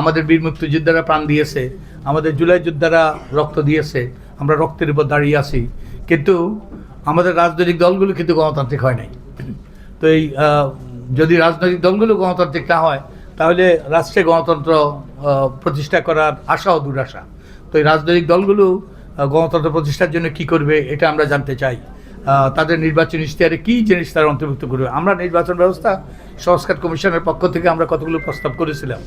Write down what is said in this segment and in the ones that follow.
আমাদের বীর মুক্তিযোদ্ধারা প্রাণ দিয়েছে, আমাদের জুলাই যোদ্ধারা রক্ত দিয়েছে, আমরা রক্তের উপর দাঁড়িয়ে আছি। কিন্তু আমাদের রাজনৈতিক দলগুলো কিন্তু গণতান্ত্রিক হয় নাই। তো এই যদি রাজনৈতিক দলগুলো গণতান্ত্রিক না হয়, তাহলে রাষ্ট্রে গণতন্ত্র প্রতিষ্ঠা করার আশা ও দুরাশা। তো এই রাজনৈতিক দলগুলো গণতন্ত্র প্রতিষ্ঠার জন্য কি করবে এটা আমরা জানতে চাই। তাদের নির্বাচন ইশতেহারে কী জিনিস তারা অন্তর্ভুক্ত করবে? আমরা নির্বাচন ব্যবস্থা সংস্কার কমিশনের পক্ষ থেকে আমরা কতগুলো প্রস্তাব করেছিলাম?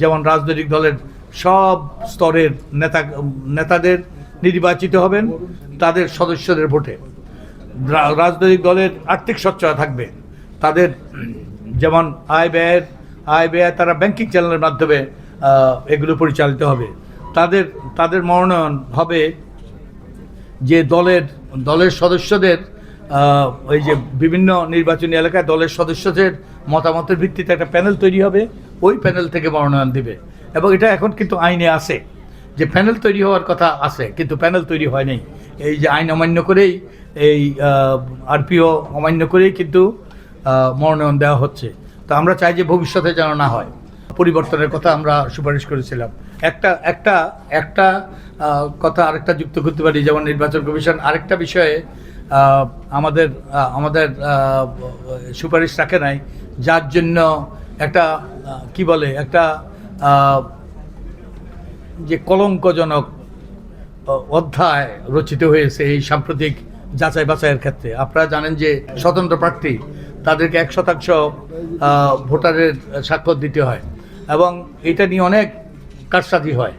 যেমন রাজনৈতিক দলের সব স্তরের নেতা, নেতাদের নির্বাচিত হবেন, তাদের সদস্যদের ভোটে। রাজনৈতিক দলের আর্থিক সচ্ছলতা থাকবে। তাদের যেমন আয় ব্যয়ের, আয় ব্যয় তারা ব্যাংকিং চ্যানেলের মাধ্যমে এগুলো পরিচালিত হবে। তাদের তাদের মনোনয়ন হবে যে দলের দলের সদস্যদের ওই যে বিভিন্ন নির্বাচনী এলাকায় দলের সদস্যদের মতামতের ভিত্তিতে একটা প্যানেল তৈরি হবে। ওই প্যানেল থেকে মনোনয়ন দেবে। এবং এটা এখন কিন্তু আইনে আছে। যে প্যানেল তৈরি হওয়ার কথা আছে, কিন্তু প্যানেল তৈরি হয় নাই। এই যে আইন অমান্য করেই, এই আরপিও অমান্য করেই কিন্তু মনোনয়ন দেওয়া হচ্ছে। তো আমরা চাই যে ভবিষ্যতে যেন না হয়। পরিবর্তনের কথা আমরা সুপারিশ করেছিলাম। একটা একটা একটা কথা আরেকটা যুক্ত করতে পারি, যেমন নির্বাচন কমিশন। আরেকটা বিষয়ে আমাদের আমাদের সুপারিশ রাখে নাই। যার জন্য একটা, কি বলে, একটা যে কলঙ্কজনক অধ্যায় রচিত হয়েছে এই সাম্প্রতিক যাচাই বাছাইয়ের ক্ষেত্রে। আপনারা জানেন যে স্বতন্ত্র প্রার্থী, তাদেরকে এক শতাংশ ভোটারের স্বাক্ষর দিতে হয় এবং এটা নিয়ে অনেক কারসাজি হয়।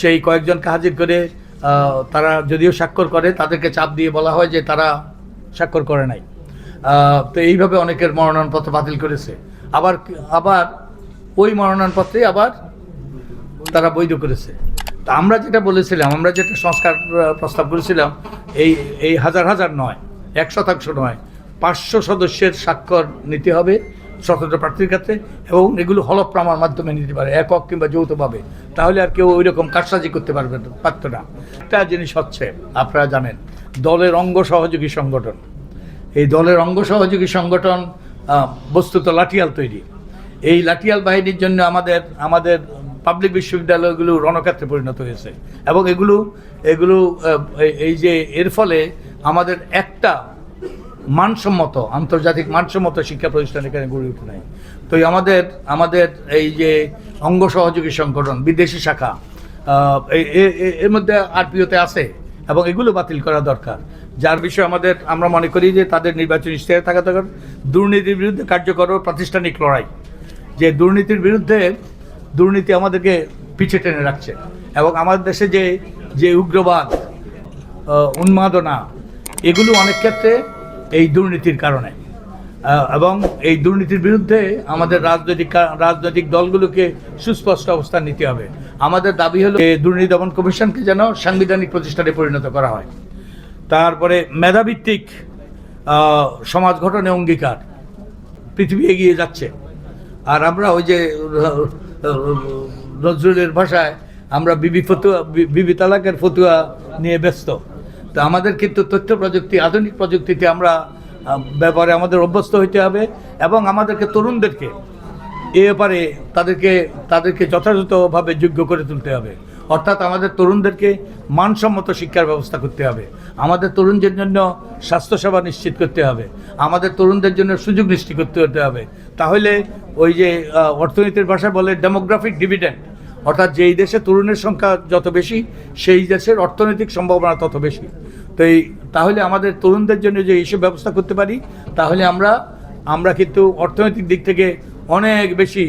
সেই কয়েকজনকে হাজির করে তারা যদিও স্বাক্ষর করে, তাদেরকে চাপ দিয়ে বলা হয় যে তারা স্বাক্ষর করে নাই। তো এইভাবে অনেকের মনোনয়নপত্র বাতিল করেছে। আবার আবার ওই মনোনয়নপত্রে আবার তারা বৈধ করেছে। তা আমরা যেটা বলেছিলাম, আমরা যেটা সংস্কার প্রস্তাব করেছিলাম, এই এই হাজার হাজার নয়, এক শতাংশ নয়, পাঁচশো সদস্যের স্বাক্ষর নিতে হবে স্বতন্ত্র প্রার্থীর ক্ষেত্রে এবং এগুলো হলফনামার মাধ্যমে নিতে পারে, একক কিংবা যৌথভাবে। তাহলে আর কেউ ওই রকম কারসাজি করতে পারবে পারত না। একটা জিনিস হচ্ছে, আপনারা জানেন, দলের অঙ্গ সহযোগী সংগঠন। এই দলের অঙ্গ সহযোগী সংগঠন বস্তুত লাঠিয়াল তৈরি। এই লাঠিয়াল বাহিনীর জন্য আমাদের আমাদের পাবলিক বিশ্ববিদ্যালয়গুলো রণক্ষেত্রে পরিণত হয়েছে। এবং এগুলো এগুলো এই- যে এর ফলে আমাদের একটা মানসম্মত, আন্তর্জাতিক মানসম্মত শিক্ষা প্রতিষ্ঠান এখানে গড়ে উঠে নাই। তো আমাদের আমাদের এই যে অঙ্গ সহযোগী সংগঠন, বিদেশি শাখা এর মধ্যে আরপিওতে আছে এবং এগুলো বাতিল করা দরকার। যার বিষয়ে আমাদের, আমরা মনে করি যে তাদের নির্বাচন ইশতেহার থাকা দরকার। দুর্নীতির বিরুদ্ধে কার্যকর প্রাতিষ্ঠানিক লড়াই। যে দুর্নীতির বিরুদ্ধে দুর্নীতি আমাদেরকে পিছিয়ে টেনে রাখছে। এবং আমাদের দেশে যে যে উগ্রবাদ উন্মাদনা, এগুলো অনেক ক্ষেত্রে এই দুর্নীতির কারণে। এবং এই দুর্নীতির বিরুদ্ধে আমাদের রাজনৈতিক রাজনৈতিক দলগুলোকে সুস্পষ্ট অবস্থান নিতে হবে। আমাদের দাবি হলো দুর্নীতি দমন কমিশনকে যেন সাংবিধানিক প্রতিষ্ঠানে পরিণত করা হয়। তারপরে মেধাভিত্তিক সমাজ গঠনে অঙ্গীকার। পৃথিবী এগিয়ে যাচ্ছে। আর আমরা ওই যে, নজরুলের ভাষায় আমরা বিবি ফতুয়া বিবি তালাকের ফতুয়া নিয়ে ব্যস্ত। তো আমাদের কিন্তু তথ্য প্রযুক্তি, আধুনিক প্রযুক্তিতে আমরা ব্যাপারে আমাদের অভ্যস্ত হইতে হবে এবং আমাদেরকে তরুণদেরকে এ ব্যাপারে তাদেরকে তাদেরকে যথাযথভাবে যোগ্য করে তুলতে হবে। অর্থাৎ আমাদের তরুণদেরকে মানসম্মত শিক্ষার ব্যবস্থা করতে হবে। আমাদের তরুণদের জন্য স্বাস্থ্যসেবা নিশ্চিত করতে হবে। আমাদের তরুণদের জন্য সুযোগ নিশ্চিত করতে হতে হবে। তাহলে ওই যে অর্থনীতির ভাষায় বলে ডেমোগ্রাফিক ডিভিডেন্ড। অর্থাৎ যেই দেশে তরুণের সংখ্যা যত বেশি, সেই দেশের অর্থনৈতিক সম্ভাবনা তত বেশি। তো এই, তাহলে আমাদের তরুণদের জন্য যে এইসব ব্যবস্থা করতে পারি, তাহলে আমরা আমরা কিন্তু অর্থনৈতিক দিক থেকে অনেক বেশি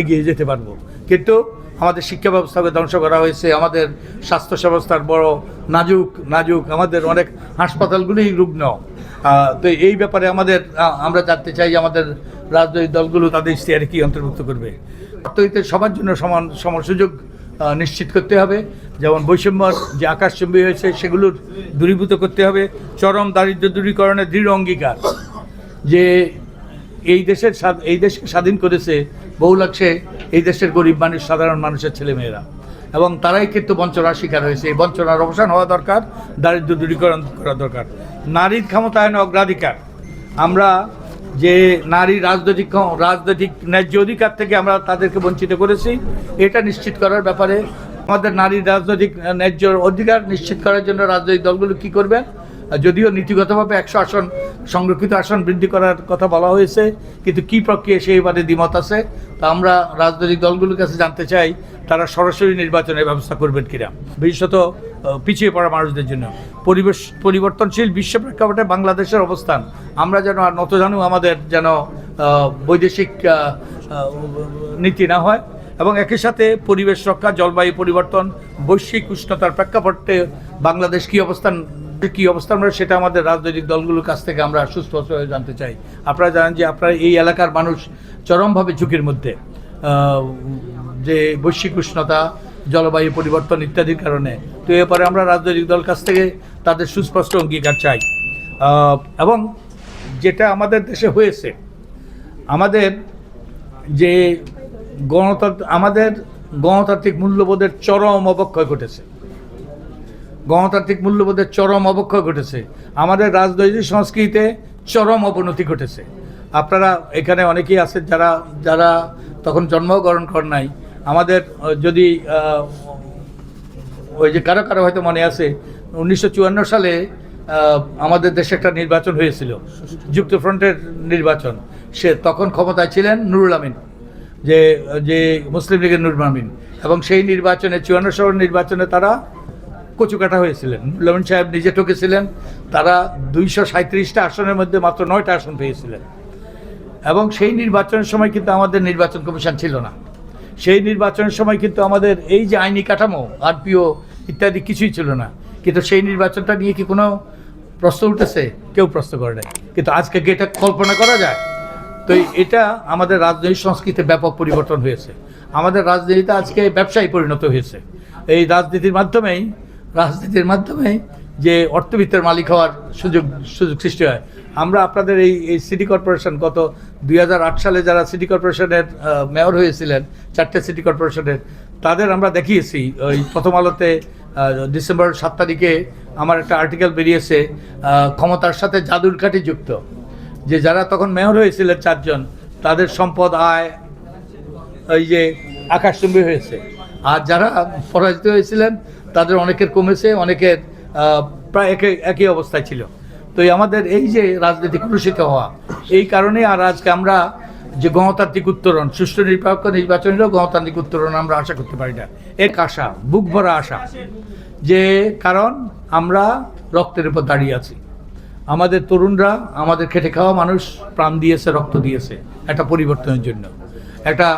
এগিয়ে যেতে পারব। কিন্তু আমাদের শিক্ষা ব্যবস্থাকে ধ্বংস করা হয়েছে, আমাদের স্বাস্থ্য ব্যবস্থার বড় নাজুক নাজুক, আমাদের অনেক হাসপাতালগুলোই রুগ্ন। তো এই ব্যাপারে আমাদের আমরা জানতে চাই আমাদের রাজনৈতিক দলগুলো তাদের ইশতেহারে কি অন্তর্ভুক্ত করবে। অর্থনীতির সবার জন্য সমান সমান সুযোগ নিশ্চিত করতে হবে। যেমন বৈষম্যর যে আকাশচুম্বী হয়েছে, সেগুলোর দূরীভূত করতে হবে। চরম দারিদ্র্য দূরীকরণের দৃঢ় অঙ্গীকার। যে এই দেশের এই দেশকে স্বাধীন করেছে বহুলাংশে এই দেশের গরিব মানুষ, সাধারণ মানুষের ছেলেমেয়েরা। এবং তারাই কিন্তু বঞ্চনার শিকার হয়েছে। এই বঞ্চনার অবসান হওয়া দরকার, দারিদ্র্য দূরীকরণ করা দরকার। নারীর ক্ষমতায়ন অগ্রাধিকার। আমরা যে নারী রাজনৈতিক রাজনৈতিক ন্যায্য অধিকার থেকে আমরা তাদেরকে বঞ্চিত করেছি, এটা নিশ্চিত করার ব্যাপারে আমাদের নারী রাজনৈতিক ন্যায্য অধিকার নিশ্চিত করার জন্য রাজনৈতিক দলগুলো কি করবেন যদিও নীতিগতভাবে একশো আসন, সংরক্ষিত আসন বৃদ্ধি করার কথা বলা হয়েছে, কিন্তু কি প্রক্রিয়া সেই এবারে দ্বিমত আছে, তা আমরা রাজনৈতিক দলগুলোর কাছে জানতে চাই, তারা সরাসরি নির্বাচনের ব্যবস্থা করবেন কিনা। বিশেষত পিছিয়ে পড়া মানুষদের জন্য। পরিবেশ, পরিবর্তনশীল বিশ্ব প্রেক্ষাপটে বাংলাদেশের অবস্থান, আমরা যেন আর নতজানু আমাদের যেন বৈদেশিক নীতি না হয়, এবং একই সাথে পরিবেশ রক্ষা, জলবায়ু পরিবর্তন, বৈশ্বিক উষ্ণতার প্রেক্ষাপটে বাংলাদেশ কী অবস্থান কী অবস্থা আমরা সেটা আমাদের রাজনৈতিক দলগুলোর কাছ থেকে আমরা সুস্পষ্টভাবে জানতে চাই। আপনারা জানেন যে আপনারা এই এলাকার মানুষ চরমভাবে ঝুঁকির মধ্যে। যে বৈশ্বিক উষ্ণতা, জলবায়ু পরিবর্তন ইত্যাদির কারণে। তো এরপরে আমরা রাজনৈতিক দল কাছ থেকে তাদের সুস্পষ্ট অঙ্গীকার চাই। এবং যেটা আমাদের দেশে হয়েছে, আমাদের যে গণতন্ত্র, আমাদের গণতান্ত্রিক মূল্যবোধের চরম অবক্ষয় ঘটেছে। গণতান্ত্রিক মূল্যবোধের চরম অবক্ষয় ঘটেছে। আমাদের রাজনৈতিক সংস্কৃতিতে চরম অবনতি ঘটেছে। আপনারা এখানে অনেকেই আছেন যারা যারা তখন জন্মগ্রহণ করেন নাই। আমাদের যদি ওই যে কারও কারও হয়তো মনে আছে, উনিশশো চুয়ান্ন সালে আমাদের দেশে একটা নির্বাচন হয়েছিল, যুক্তফ্রন্টের নির্বাচন। সে তখন ক্ষমতায় ছিলেন নুরুল আমিন, যে যে মুসলিম লীগের নুরুল আমিন। এবং সেই নির্বাচনে, চুয়ান্ন সালের নির্বাচনে তারা কচুকাটা হয়েছিলেন। নুরুল সাহেব নিজে ঠকেছিলেন, তারা দুইশো সাঁত্রিশটা আসনের মধ্যে মাত্র নয়টা আসন পেয়েছিলেন। এবং সেই নির্বাচনের সময় কিন্তু আমাদের নির্বাচন কমিশন ছিল না। সেই নির্বাচনের সময় কিন্তু আমাদের এই যে আইনি কাঠামো, আরপিও ইত্যাদি কিছুই ছিল না। কিন্তু সেই নির্বাচনটা নিয়ে কি কোনো প্রশ্ন উঠেছে? কেউ প্রশ্ন করে নাই। কিন্তু আজকে কি এটা কল্পনা করা যায়? তো এটা আমাদের রাজনৈতিক সংস্কৃতিতে ব্যাপক পরিবর্তন হয়েছে। আমাদের রাজনীতিতে আজকে ব্যবসায়ী পরিণত হয়েছে। এই রাজনীতির মাধ্যমেই রাজনীতির মাধ্যমে যে অর্থবিত্তের মালিক হওয়ার সুযোগ সুযোগ সৃষ্টি হয়। আমরা আপনাদের এই এই সিটি কর্পোরেশন গত দুই হাজার আট সালে যারা সিটি কর্পোরেশনের মেয়র হয়েছিলেন, চারটে সিটি কর্পোরেশনের, তাদের আমরা দেখিয়েছি, ওই প্রথম আলোতে ডিসেম্বর সাত তারিখে আমার একটা আর্টিকেল বেরিয়েছে ক্ষমতার সাথে জাদুর কাঠি যুক্ত। যে যারা তখন মেয়র হয়েছিলেন চারজন, তাদের সম্পদ আয়, ওই যে আকাশচুম্বী হয়েছে। আর যারা পরাজিত হয়েছিলেন তাদের অনেকের কমেছে, অনেকের প্রায় একে, একই অবস্থায় ছিল। তো আমাদের এই যে রাজনীতি কলুষিত হওয়া, এই কারণে আর আজকে আমরা যে গণতান্ত্রিক উত্তরণ, সুষ্ঠু নিরপেক্ষ নির্বাচনেরও গণতান্ত্রিক উত্তরণ আমরা আশা করতে পারি না। এক আশা, বুক ভরা আশা। যে কারণ আমরা রক্তের উপর দাঁড়িয়ে আছি। আমাদের তরুণরা, আমাদের খেটে খাওয়া মানুষ প্রাণ দিয়েছে, রক্ত দিয়েছে। একটা পরিবর্তনের জন্য। একটা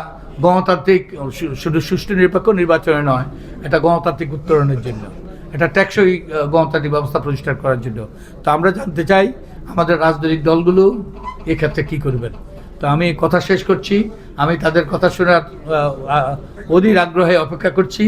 গণতান্ত্রিক শুধু সুষ্ঠু নিরপেক্ষ নির্বাচনে নয়, এটা গণতান্ত্রিক উত্তরণের জন্য, এটা ট্যাক্সই গণতান্ত্রিক ব্যবস্থা প্রতিষ্ঠার করার জন্য। তো আমরা জানতে চাই আমাদের রাজনৈতিক দলগুলো এক্ষেত্রে কী করবেন। তো আমি কথা শেষ করছি, আমি তাদের কথা শোনার অধীর আগ্রহে অপেক্ষা করছি।